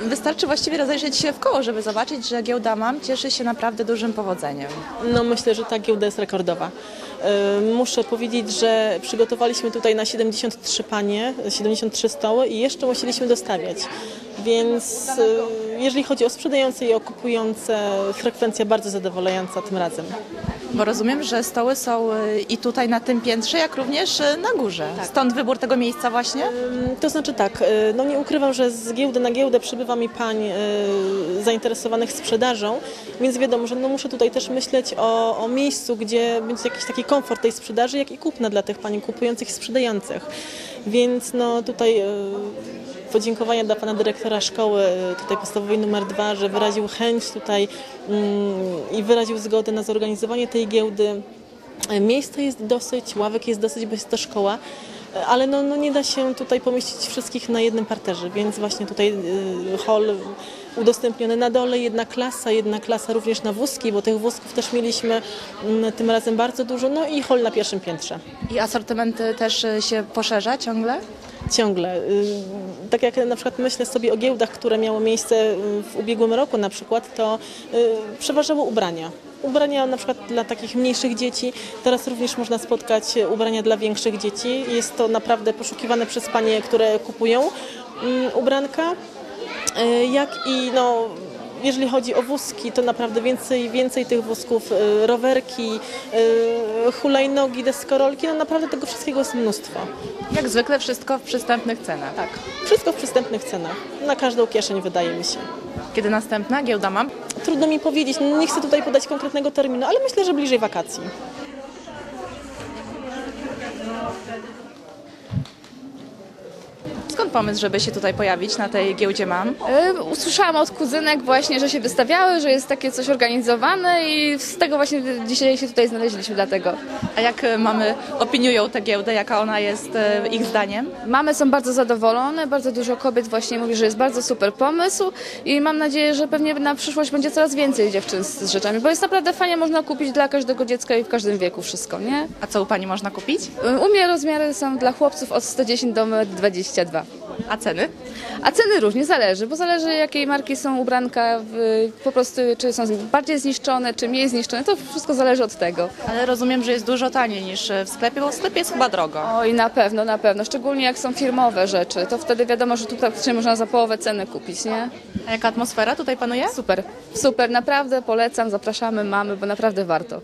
wystarczy właściwie rozejrzeć się w koło, żeby zobaczyć, że giełda MAM cieszy się naprawdę dużym powodzeniem. No myślę, że ta giełda jest rekordowa. Yy, Muszę powiedzieć, że przygotowaliśmy tutaj na 73 panie, 73 stoły i jeszcze musieliśmy dostawiać. Więc yy, jeżeli chodzi o sprzedające i o kupujące, frekwencja bardzo zadowalająca tym razem. Bo rozumiem, że stoły są y, i tutaj na tym piętrze, jak również y, na górze. Stąd wybór tego miejsca właśnie? To znaczy tak, y, no nie ukrywam, że z giełdy na giełdę przybywa mi pań zainteresowanych sprzedażą, więc wiadomo, że no muszę tutaj też myśleć o, o miejscu, gdzie będzie jakiś taki komfort tej sprzedaży, jak i kupna dla tych pań kupujących i sprzedających. Więc no tutaj podziękowania dla pana dyrektora szkoły y, tutaj podstawowej numer dwa, że wyraził chęć tutaj mm, i wyraził zgodę na zorganizowanie tej giełdy. Miejsca jest dosyć, ławek jest dosyć, bo jest to szkoła, ale no, no nie da się tutaj pomieścić wszystkich na jednym parterze, więc właśnie tutaj y, hol udostępniony na dole, jedna klasa, jedna klasa również na wózki, bo tych wózków też mieliśmy mm, tym razem bardzo dużo, no i hol na pierwszym piętrze. I asortyment też y, się poszerza ciągle? Ciągle. Y, Tak jak na przykład myślę sobie o giełdach, które miały miejsce w ubiegłym roku na przykład, to y, przeważały ubrania. Ubrania na przykład dla takich mniejszych dzieci. Teraz również można spotkać ubrania dla większych dzieci. Jest to naprawdę poszukiwane przez panie, które kupują mm, ubranka. Y, Jak i no, jeżeli chodzi o wózki, to naprawdę więcej, więcej tych wózków, y, rowerki, y, hulajnogi, deskorolki, no naprawdę tego wszystkiego jest mnóstwo. Jak zwykle wszystko w przystępnych cenach. Tak, wszystko w przystępnych cenach. Na każdą kieszeń wydaje mi się. Kiedy następna giełda MAM? Trudno mi powiedzieć, no nie chcę tutaj podać konkretnego terminu, ale myślę, że bliżej wakacji. Pomysł, żeby się tutaj pojawić na tej giełdzie MAM? E, Usłyszałam od kuzynek właśnie, że się wystawiały, że jest takie coś organizowane i z tego właśnie dzisiaj się tutaj znaleźliśmy dlatego. A jak y, mamy opiniują tę giełdę, jaka ona jest y, ich zdaniem? Mamy są bardzo zadowolone, bardzo dużo kobiet właśnie mówi, że jest bardzo super pomysł i mam nadzieję, że pewnie na przyszłość będzie coraz więcej dziewczyn z, rzeczami, bo jest naprawdę fajnie, można kupić dla każdego dziecka i w każdym wieku wszystko, nie? A co u Pani można kupić? E, U mnie rozmiary są dla chłopców od 110 do 22. A ceny? A ceny różnie zależy, bo zależy jakiej marki są ubranka, w, po prostu czy są bardziej zniszczone, czy mniej zniszczone, to wszystko zależy od tego. Ale rozumiem, że jest dużo taniej niż w sklepie, bo w sklepie jest chyba drogo. Oj, na pewno, na pewno, szczególnie jak są firmowe rzeczy, to wtedy wiadomo, że tu praktycznie można za połowę ceny kupić, nie? A jaka atmosfera tutaj panuje? Super, super, naprawdę polecam, zapraszamy, mamy, bo naprawdę warto.